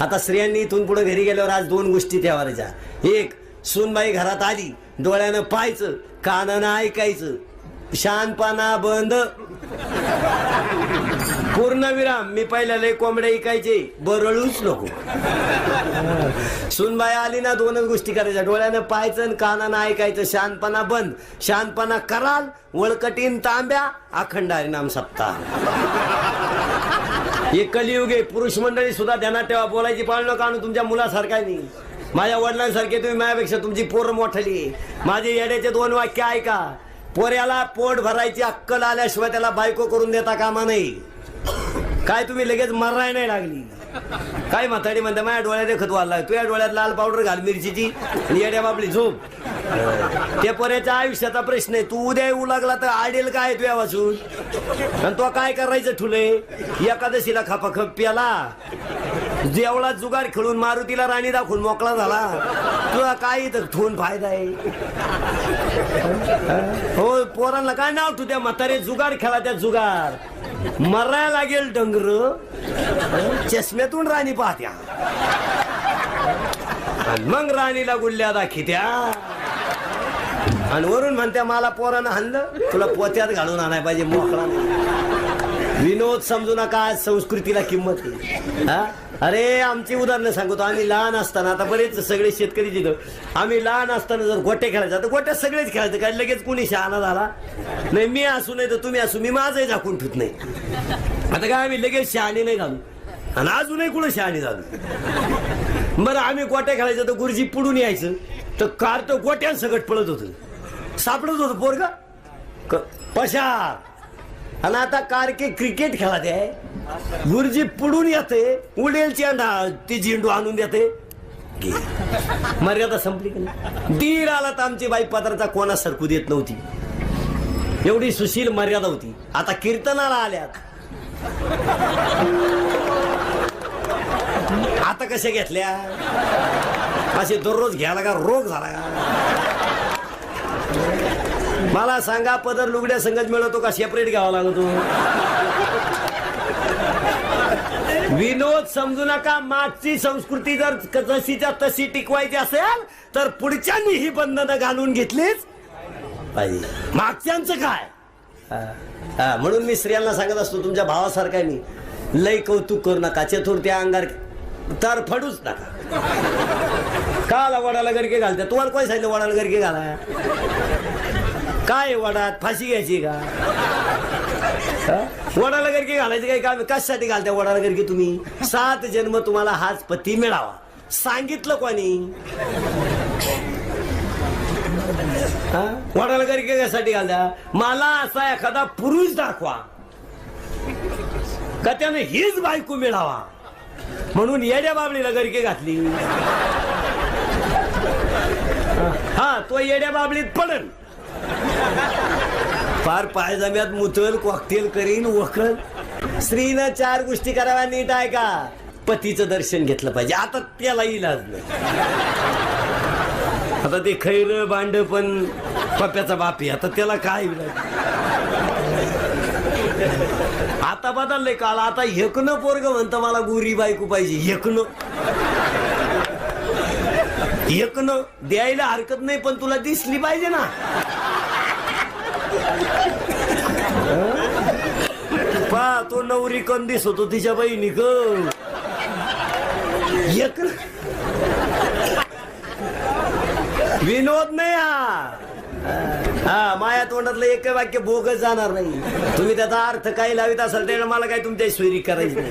आता स्त्रियांनी इथून पुढे घरी गेल्यावर आज दोन गोष्टी ठेवायच्या एक सूनबाई घरात आली डोळ्यानं पाहायचं कानानं ऐकायचं. शानपाना बंद. पूर्ण विराम मी पहिल्या लय कोंबड्या ऐकायचे बरळूच नको. सुनबाई आली ना दोनच गोष्टी करायच्या. डोळ्यानं पाहायचं कानानं ऐकायचं शानपणा बंद. शानपणा कराल वळकटीन तांब्या अखंड हरिनाम सप्ताह. हे कलियुग आहे. पुरुष मंडळी सुद्धा ध्यानात ठेवा. बोलायची पाळणं काढून तुमच्या मुलासारखा नाही माझ्या वडिलांसारखे तुम्ही माझ्यापेक्षा तुमची पोरं मोठली. माझे येड्याचे दोन वाक्य ऐका. पोऱ्याला पोट भरायची अक्कल आल्याशिवाय त्याला बायको करून देता कामा नाही काय तुम्ही लगेच मराय नाही लागली. काय म्हाताडी म्हणते माझ्या डोळ्यात खत वाढला तुझ्या डोळ्यात लाल पावडर घाल मिरचीची आणि येड्या बाबली झोप. ते पोऱ्याच्या आयुष्याचा प्रश्न आहे. तू उद्या येऊ लागला तर आडेल काय तुझ्या वाचून? आणि तो काय करायचं ठुले? एकादशीला खपा खप प्याला. जेवढा जुगार खेळून मारुतीला राणी दाखवून मोकळा झाला. तुला काय इथं ठेवून फायदा आहे? हो पोरांना काय नाव तू त्या म्हातारे? जुगार खेळा त्या जुगार मरायला लागेल डंगर. चष्म्यातून राणी पाहत्या. मग राणीला गुल्ल्या दाखित्या. आणि वरून म्हणत्या मला पोरानं हल्लं तुला पोत्यात घालून आणाय पाहिजे मोकळा. विनोद समजू नका आज संस्कृतीला किंमत आहे. हा? अरे आमची उदाहरणं सांगतो. आम्ही लहान असताना आता बरेच सगळे शेतकरी जिथं आम्ही लहान असताना जर गोट्या खेळायचा तर गोट्या सगळेच खेळायचं काय लगेच कोणी शहाणा झाला. नाही मी असू नाही तर तुम्ही असू मी माझंही झाकून ठेवत नाही. आता काय आम्ही लगेच शहाणी नाही घालू आणि अजूनही कुठं शहाणी झालो? बरं आम्ही गोट्या खेळायचं तर गुरुजी पुढून यायचं तर कार तर गोट्यात सगळं पळत होतं. सापडत होतं पोरगा. पशार. आणि आता कारके क्रिकेट खेळा आहे. गुरुजी पुढून येते उडेलची ती झेंडू आणून देते. मर्यादा संपली का नाही. आला तर आमची बाई पदार्थ कोणा सरकू देत नव्हती. एवढी सुशील मर्यादा होती. आता कीर्तनाला आल्यात. आता कशा घेतल्या? असे दररोज घ्यायला का रोग झाला का? मला सांगा पदर लुगड्या संगत मिळवतो का? सेपरेट घ्यावा लागतो. विनोद समजू नका मागची संस्कृती जर जशीच्या तशी टिकवायची असेल तर पुढच्यांनी ही बंधनं घालून घेतलीच पाहिजे. मागच्यांचं काय? हा, म्हणून मी स्त्रियांना सांगत असतो तुमच्या भावासारखा मी. लय कौतुक करू नका चतुर्थी अंगार तर फडूच नका. काला वडाला गडके घालते तुम्हाला कोण सांगितलं वडाला गडके घाला काय वडात? फाशी घ्यायची का? वडाला गरकी घालायची काय? काम कशासाठी घालता वडाला गरकी तुम्ही? सात जन्म तुम्हाला हाच पती मिळावा. सांगितलं कोणी? हा? वडाला गरके कशासाठी घालता? मला असा एखादा पुरुष दाखवा. का त्यानं हीच बायको मिळावा? म्हणून येड्या बाबळीला गरके घातली. हा तो येड्या बाबळीत पडन फार पायजाम्यात मुतल कॉकटेल करीन वखल. स्त्रीनं चार गोष्टी कराव्या नीट आहे का? पतीचं दर्शन घेतलं पाहिजे. आता त्याला इलाज नाही. आता ते खैर भांड पण पप्याचा बापी आता त्याला काय इलाज? आता बदललंय काल आता हेकनं पोरग म्हणतं मला गुरी बायको पाहिजे. हेकनं. हेकनं द्यायला हरकत नाही पण तुला दिसली पाहिजे ना. पा तो नवरी कंदीस होतो तिच्या बहिणी एक विनोद नाही हा. हा माया तोंडातलं एक वाक्य बोगस जाणार नाही. तुम्ही त्याचा अर्थ काही लावित असाल त्यानं मला काही तुमच्या सोयरी करायची नाही.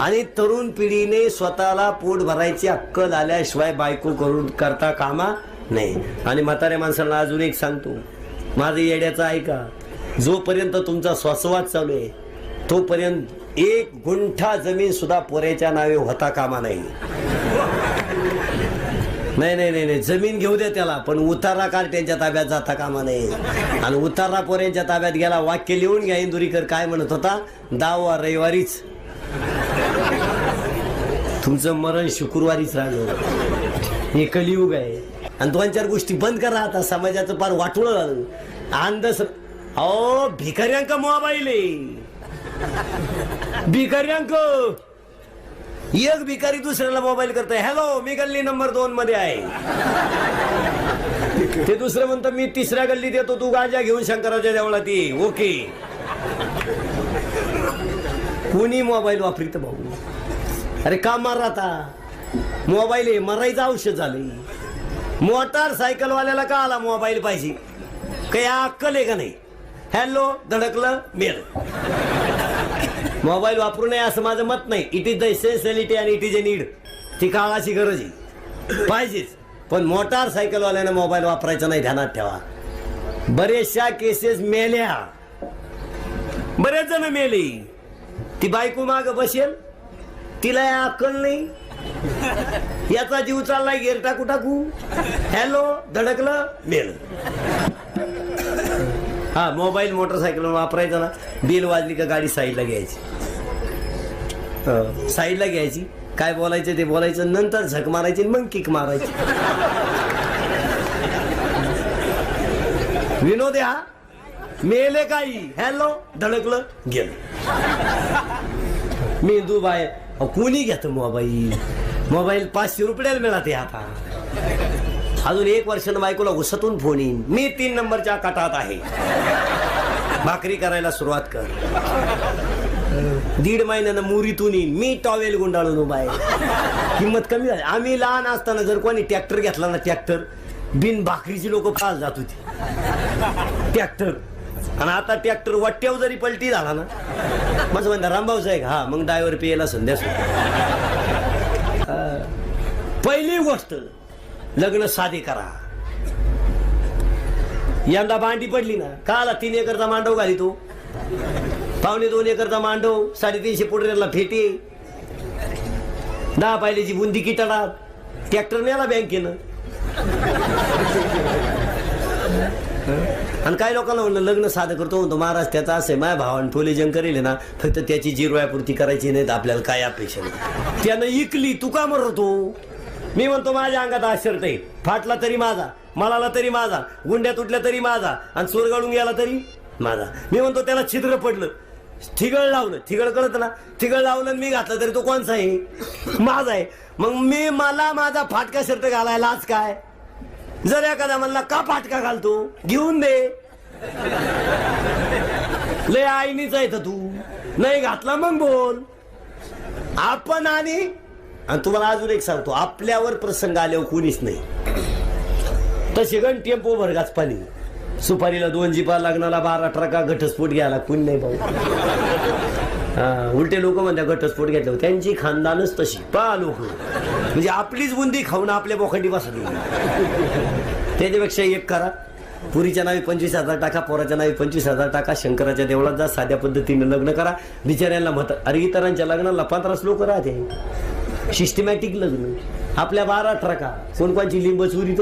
आणि तरुण पिढीने स्वतःला पोट भरायची अक्कल आल्याशिवाय बायको करून करता कामा नाही. आणि म्हाताऱ्या माणसाला अजून एक सांगतो. माझं येड्याचं ऐका. जोपर्यंत तुमचा श्वासवाद चालू आहे तोपर्यंत एक गुंठा जमीन सुद्धा पोऱ्याच्या नावे होता कामा नाही. नाही नाही नाही नाही. जमीन घेऊ दे त्याला पण उतारा काल त्यांच्या ताब्यात जाता कामा नाही. आणि उतारा पोऱ्यांच्या ताब्यात गेला वाक्य लिहून घ्या इंदुरीकर काय म्हणत होता? दहावा रविवारीच. तुमचं मरण शुक्रवारीच राहिलं. हे कलियुग आहे. आणि दोन चार गोष्टी बंद करा आता समाजाचं फार वाटोळं झालं. अंधस अहो भिकाऱ्यांका मोबाईल. आहे भिकाऱ्यांक एक भिकारी दुसऱ्याला मोबाईल करतोय. हॅलो मी गल्ली नंबर दोन मध्ये आहे. ते दुसरं म्हणतं मी तिसऱ्या गल्लीत येतो तू गांजा घेऊन शंकराच्या देवळात ती ओके. कुणी मोबाईल वापरित भाऊ? अरे का मार आता? मोबाईल आहे मरायचं औषध झालं मोटार सायकलवाल्याला का आला मोबाईल पाहिजे? काही अक्कल आहे का नाही? हॅलो धडकलं मेल. मोबाईल वापरू नये असं माझं मत नाही. इट इज द इसेन्शियलिटी आणि इट इज अ नीड ती काळाची गरज आहे. पाहिजेच. पण मोटार सायकलवाल्यानं मोबाईल वापरायचा नाही ध्यानात ठेवा. बरेचशा केसेस मेल्या. बरेच जण मेले. ती बायको माग बसेल. तिला या अक्कल नाही. याचा जीव चाललाय गेर टाकू टाकू. हॅलो धडकलं मेल. हा मोबाईल मोटरसायकल वापरायचा ना बिल वाजली का गाडी साईडला घ्यायची. साईडला घ्यायची. काय बोलायचं ते बोलायचं नंतर झक मारायची मग किक मारायची. विनोद हा? मेले काही. हॅलो धडकलं गेलं. मेंदू बाय अहो, कोणी घेत मोबाईल? मोबाईल पाचशे रुपयाला मिळते आता. अजून एक वर्षानं बायकोला घुसतून फोन येईन मी तीन नंबरच्या कटात आहे. भाकरी करायला सुरुवात कर. दीड महिन्यानं मुरीतून येईन मी टॉवेल गुंडाळून उभा आहे. किंमत कमी झाली. आम्ही लहान असताना जर कोणी ट्रॅक्टर घेतला ना ट्रॅक्टर बिन भाकरीची लोक पास जात होती. ट्रॅक्टर आणि आता ट्रॅक्टर वट्ट्याव जरी पलटी झाला ना माझं म्हणता रामभाऊ साहेब हा मग डायव्हर पियला संध्या पहिली गोष्ट लग्न साधे करा. यंदा भांडी पडली ना काला तीन एकरचा मांडव घाली तो पावणे दोन एकरचा मांडव साडेतीनशे पुढऱ्याला फेटे. दहा पायल्याची बुंदी किटाडा ट्रॅक्टर नेला बँकेनं आणि काही लोकांना म्हणलं लग्न साधं करतो म्हणतो महाराज त्याचा असे माय भावान टोलेजन करेल ना फक्त त्याची जिरवायापुरती करायची नाही तर आपल्याला काय अपेक्षा नाही. त्यानं इकली तू का मरतो मी म्हणतो माझ्या अंगात आश्चर्य शर्ट आहे फाटला तरी माझा मलाला तरी माझा गुंड्या तुटल्या तरी माझा आणि चोरगाळून गेला तरी माझा. मी म्हणतो त्याला छिद्र पडलं ठिगळ लावलं ठिगळ कळत ना ठिगळ लावलं मी घातलं तरी तो कोणचा आहे? माझा आहे. मग मी मला माझा फाटका शर्ट घालायला आज काय? जर एखादा म्हणला का फाटका घालतो? घेऊन दे. लय आईनीच आहे तर तू. नाही घातला मग बोल. आपण आणि तुम्हाला अजून एक सांगतो आपल्यावर प्रसंग आल्यावर कोणीच नाही. तसे गण टेम्पो भरगाच पाणी. सुपारीला दोन जिपा लग्नाला बारा ट्रका घटस्फोट घ्यायला कोणी नाही भाऊ. हा, उलटे लोक म्हणतात घटस्फोट घेतलं त्यांची खानदानच तशी. पा लोक. म्हणजे आपलीच बुंदी खाऊन आपल्या बोखंडी बसली. त्याच्यापेक्षा एक करा. पुरीच्या नावी पंचवीस हजार टाका पोराच्या नावी पंचवीस हजार टाका शंकराच्या देवळात जा साध्या पद्धतीने लग्न करा. बिचाऱ्यांना मत अरे इतरांच्या लग्नाला पंधराच लोक राहते. सिस्टमॅटिक लग्न. आपल्या बारा ट्रका. कोणकोणची लिंब चुरीत?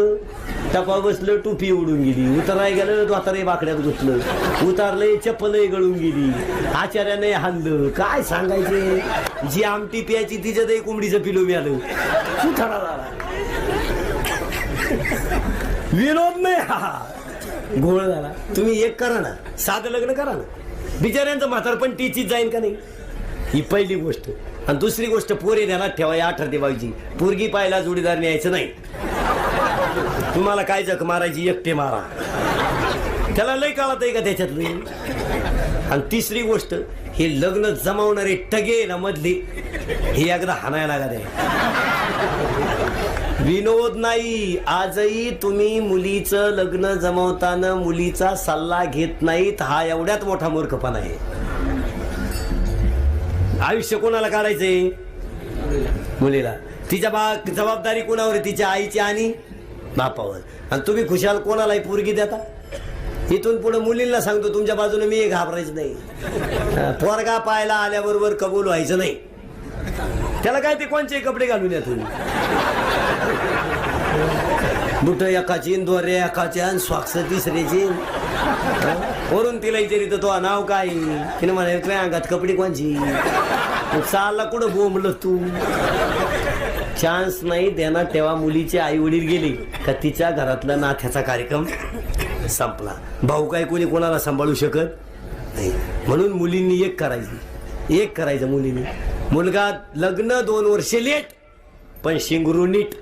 टपा बसलं टोपी उडून गेली. उतराय गेलं म्हातारे बाकड्यात घुसलं. उतारलंय चप्पलही गळून गेली. आचार्याने हाणलं. काय सांगायचे? जी आमटी प्यायची तिच्यात एक कोंबडीचं पिलो मिळालं सुथारा विनोद नाही हा. घोळ झाला. तुम्ही एक करा ना. साधं लग्न करा ना. बिचाऱ्यांचं म्हातारपण टीचीत जाईन का नाही? ही पहिली गोष्ट. आणि दुसरी गोष्ट पोरे ध्यानात ठेवा या ठरते बाईची पोरगी पाहायला जोडीदार न्यायचं नाही. तुम्हाला काय जख मारायची एकटे मारा. त्याला लय काळात आहे का त्याच्यातली? आणि तिसरी गोष्ट हे लग्न जमावणारे टगे ना मधली हे एकदा हाणायला लागत विनोद नाही आजही तुम्ही मुलीचं लग्न जमवताना मुलीचा सल्ला घेत नाहीत. हा एवढ्यात मोठा मूर्खपणा आहे. आयुष्य कोणाला काढायचंय? मुलीला. तिच्या बा जबाबदारी कोणावर आहे? तिच्या आईची आणि बापावर. आणि तुम्ही खुशाल कोणालाही पोरगी देता? इथून पुढे मुलींना सांगतो तुमच्या बाजूने मी घाबरायचं नाही. पोरगा पाहायला आल्याबरोबर कबूल व्हायचं नाही. त्याला काय ते कोणचे कपडे घालून या तुम्ही? बुट एकाची दोरे एकाची आणि स्वाक्ष तिसऱ्याची वरून तिला विचारित तो नाव काय? तिने म्हणाले तुझ्या अंगात कपडे कोणची? चालला कुठं बोंबल तू. चान्स नाही देणार तेव्हा मुलीचे आई वडील गेले का तिच्या घरातला नाथ्याचा कार्यक्रम संपला. भाऊ काय कोणी कोणाला सांभाळू शकत? नाही. म्हणून मुलींनी एक करायची एक करायचं मुलीने. मुलगा लग्न दोन वर्षे लेट पण शिंगरू नीट.